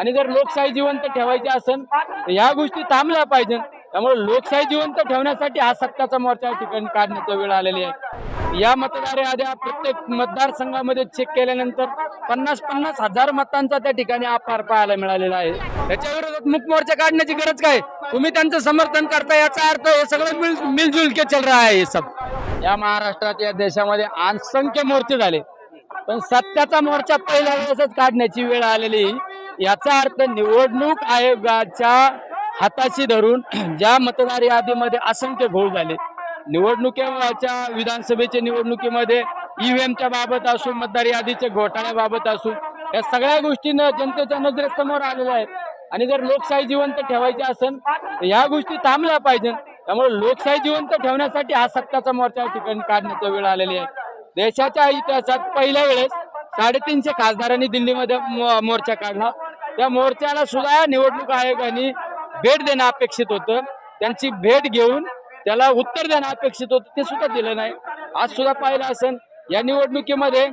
आणि जर लोकशाही जिवंत ठेवायची असेल तर ह्या गोष्टी थांबल्या पाहिजे त्यामुळे लोकशाही जिवंत ठेवण्यासाठी हा सत्ताचा मोर्चा ठिकाणी काढण्याचा वेळ आलेली आहे. या मतदार याद्या प्रत्येक मतदारसंघामध्ये चेक केल्यानंतर पन्नास पन्नास हजार मतांचा त्या ठिकाणी आपार पाहायला मिळालेला आहे. त्याच्या विरोधात मुख मोर्चा काढण्याची गरज काय? तुम्ही त्यांचं समर्थन करता याचा अर्थ हे सगळं मिल मिलजुल के चल रहा है हे सब. या महाराष्ट्रात या देशामध्ये असंख्य मोर्चे झाले. पण सत्याचा मोर्चा पहिल्या वेळेसच काढण्याची वेळ आलेली. याचा अर्थ निवडणूक आयोगाच्या हाताशी धरून ज्या मतदार यादीमध्ये असंख्य घोळ झाले. निवडणुकीच्या विधानसभेच्या निवडणुकीमध्ये ईव्हीएमच्या बाबत असो मतदार यादीच्या घोटाळ्याबाबत असो या सगळ्या गोष्टीनं जनतेच्या नजरेसमोर आलेल्या आहेत आणि जर लोकशाही जिवंत ठेवायची असेल तर ह्या गोष्टी थांबल्या पाहिजे त्यामुळे लोकशाही जिवंत ठेवण्यासाठी हा सत्ताचा मोर्चा ठिकाणी काढण्याचा वेळ आलेली आहे. देशाच्या इतिहासात पहिल्या वेळेस साडेतीनशे खासदारांनी दिल्लीमध्ये मो- मोर्चा काढला. त्या मोर्चाला सुद्धा निवडणूक आयोगाने भेट देणं अपेक्षित होतं. त्यांची भेट घेऊन त्याला उत्तर देणं अपेक्षित होतं ते सुद्धा दिलं नाही. आज सुद्धा पाहिलं असेल या निवडणुकीमध्ये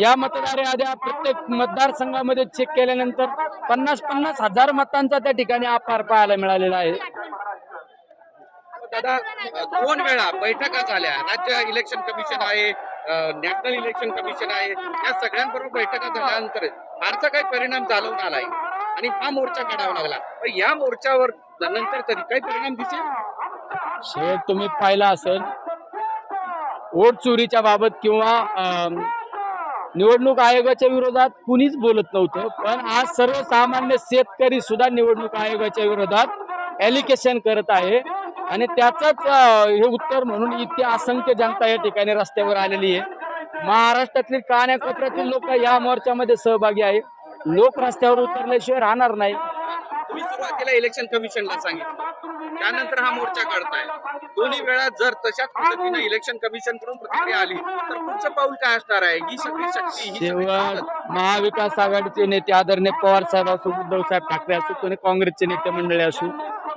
या मतदार याद्या प्रत्येक मतदारसंघामध्ये चेक केल्यानंतर पन्नास पन्नास हजार मतांचा त्या ठिकाणी आपार पाहायला मिळालेला आहे. दादा दोन वेळा बैठका झाल्या. राज्य इलेक्शन कमिशन आहे नॅशनल इलेक्शन कमिशन आहे. या सगळ्यांबरोबर बैठका झाल्यानंतर फारसा काही परिणाम जाणवून आलाय. आणि हा मोर्चा काढावा लागला. या मोर्चावर नंतर तरी काही परिणाम दिसेल? शेत तुम्ही पाहिला असेल वोट चोरीच्या बाबत किंवा निवडणूक आयोगाच्या विरोधात कुणीच बोलत नव्हतं. पण आज सर्वसामान्य शेतकरी सुद्धा निवडणूक आयोगाच्या विरोधात एलिकेशन करत आहे. आणि त्याचंच हे उत्तर म्हणून इतकी असंख्य जनता या ठिकाणी रस्त्यावर आलेली आहे. महाराष्ट्रातील कानाकोपऱ्यातील लोक या मोर्चामध्ये सहभागी आहे. लोक रस्त्यावर उतरल्याशिवाय राहणार नाही. तुम्ही सुरुवातीला इलेक्शन कमिशनला सांगितलं. त्यानंतर हा मोर्चा काढताय. दोन्ही वेळा जर तशाच पद्धतीने इलेक्शन कमिशनकडून प्रतिक्रिया आली तर पुढचं पाऊल काय असणार आहे? ही सगळी शक्ती ही महाविकास आघाडीचे नेते आदरणीय पवार साहेब असो उद्धव साहेब ठाकरे असो कोणी काँग्रेसचे नेते मंडळी असो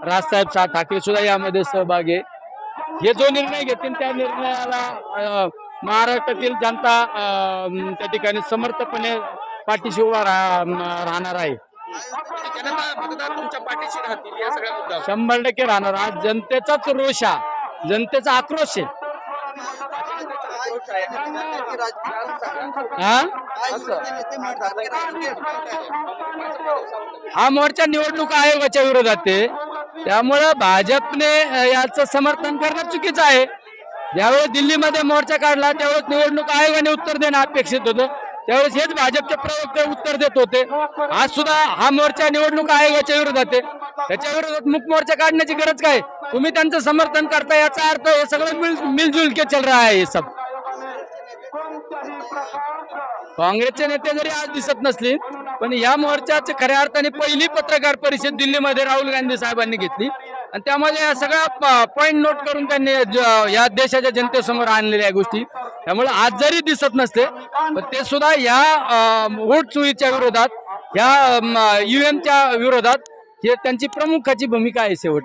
राजसाहेब शहा ठाकरे सुद्धा यामध्ये सहभागी आहे. हे जो निर्णय घेतील त्या निर्णयाला महाराष्ट्रातील जनता त्या ठिकाणी समर्थपणे पाठीशी उभा राह- राहणार आहे. शंभर टक्के राहणार. आज जनतेचाच रोष आहे. जनतेचा आक्रोश आहे. हा? हा मोर्चा निवडणूक आयोगाच्या विरोधात आहे. त्यामुळं भाजपने याचं समर्थन करणं चुकीचं आहे. ज्यावेळेस दिल्लीमध्ये मोर्चा काढला त्यावेळेस निवडणूक आयोगाने उत्तर देणं अपेक्षित होतं. त्यावेळेस हेच भाजपचे प्रवक्ते उत्तर देत होते. आज सुद्धा हा मोर्चा निवडणूक आयोगाच्या विरोधात आहे. त्याच्या विरोधात मुक मोर्चा काढण्याची गरज काय? तुम्ही त्यांचं समर्थन करता याचा अर्थ हे सगळं मिल मिलजुल के चल रहा है हे सब. काँग्रेसचे नेते जरी आज दिसत नसले पण या मोर्चाची खऱ्या अर्थाने पहिली पत्रकार परिषद दिल्लीमध्ये राहुल गांधी साहेबांनी घेतली. आणि त्यामध्ये या सगळ्या पॉईंट नोट करून त्यांनी या देशाच्या जनतेसमोर आणलेल्या या गोष्टी. त्यामुळे आज जरी दिसत नसते पण ते सुद्धा या अं, वोट विरोधात या ईव्हीएमच्या विरोधात हे त्यांची प्रमुखाची भूमिका आहे शेवट